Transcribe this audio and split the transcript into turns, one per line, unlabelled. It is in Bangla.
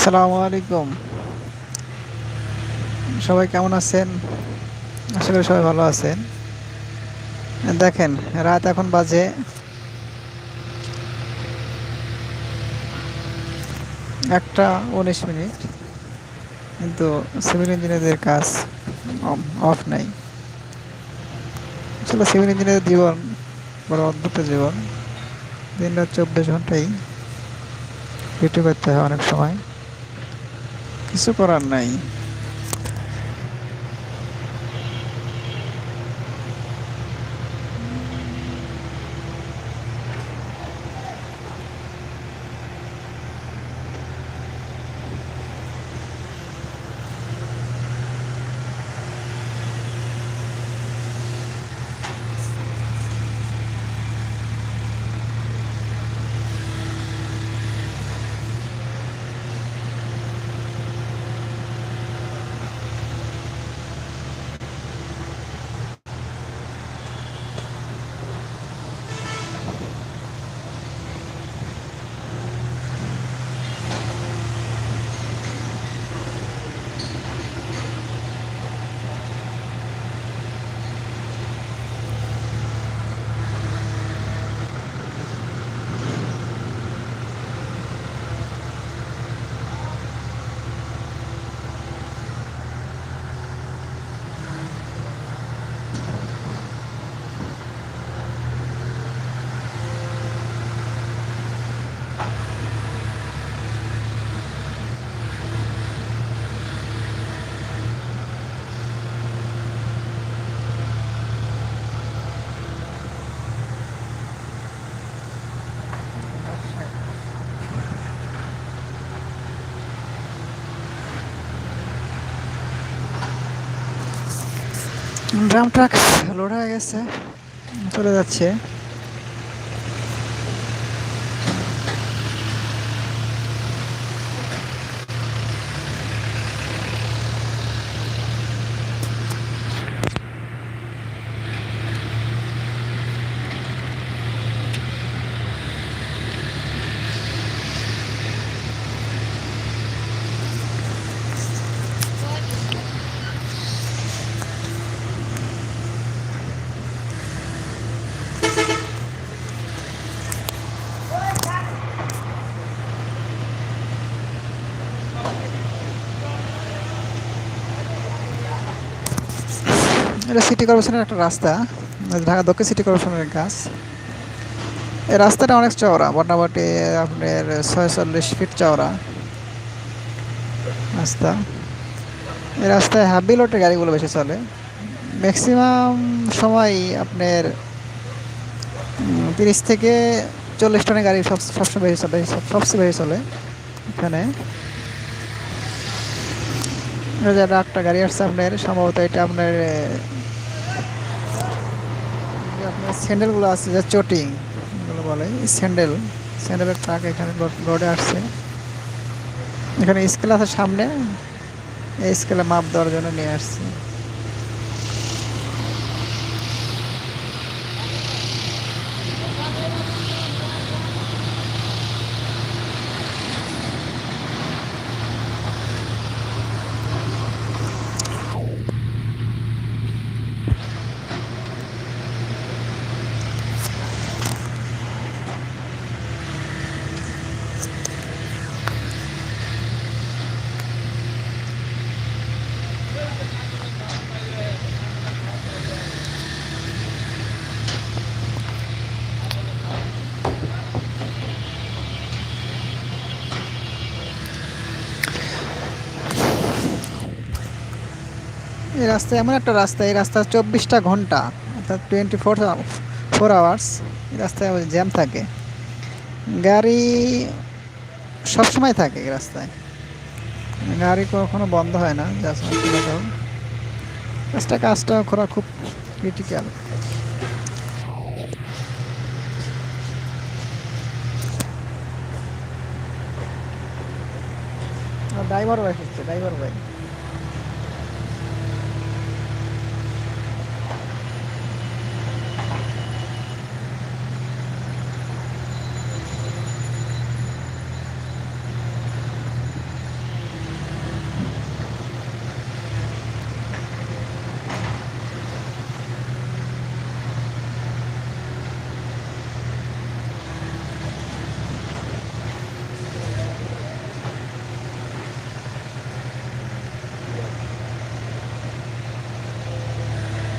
আসসালামু আলাইকুম। সবাই কেমন আছেন? আশা করি সবাই ভালো আছেন। দেখেন, রাত এখন বাজে। একটা উনিশ মিনিট। কিন্তু সিভিল ইঞ্জিনিয়ারদের কাজ অফ নাই। আসলে সিভিল ইঞ্জিনিয়ারের জীবন বড় অদ্ভুত জীবন। দিন রাত চব্বিশ ঘন্টাই ডিউটি করতে হয় অনেক সময়। কিছু করার নাই। ড্রাম ট্রাক লোড হয়ে গেছে চলে যাচ্ছে। এটা সিটি কর্পোরেশনের একটা রাস্তা ঢাকা দক্ষিণ সিটি কর্পোরেশনের কাজ এই রাস্তাটা অনেক চওড়া, মোটামুটি আপনার ছয়চল্লিশ ফিট চওড়া রাস্তা। এই রাস্তায় হাবি লোটের গাড়িগুলো বেশি চলে। ম্যাক্সিমাম সময় আপনার তিরিশ থেকে চল্লিশ টনের গাড়ি সব সবসময় বেশি চলে সব- সবচেয়ে বেশি চলে এখানে। এই যে একটা গাড়ি আসছে আপনার, সম্ভবত এটা আপনার আপনার স্যান্ডেলগুলো আছে যে চটি, এগুলো বলে, স্যান্ডেল, স্যান্ডেলের ট্রাক এখানে রোডে আসছে। এখানে স্কেল আছে সামনে, এই স্কেলে মাপ দেওয়ার জন্য নিয়ে আসছে। এই রাস্তা এমন একটা রাস্তা, এই রাস্তা চব্বিশটা ঘণ্টা, অর্থাৎ টোয়েন্টি ফোর ফোর আওয়ার্স এই রাস্তায় জ্যাম থাকে। গাড়ি সবসময় থাকে এই রাস্তায়। গাড়ি কখনো বন্ধ হয় না, যা সমস্ত কথা রাস্তা কাজটা করা খুব ক্রিটিক্যাল ড্রাইভার ভাই হচ্ছে ড্রাইভার ভাই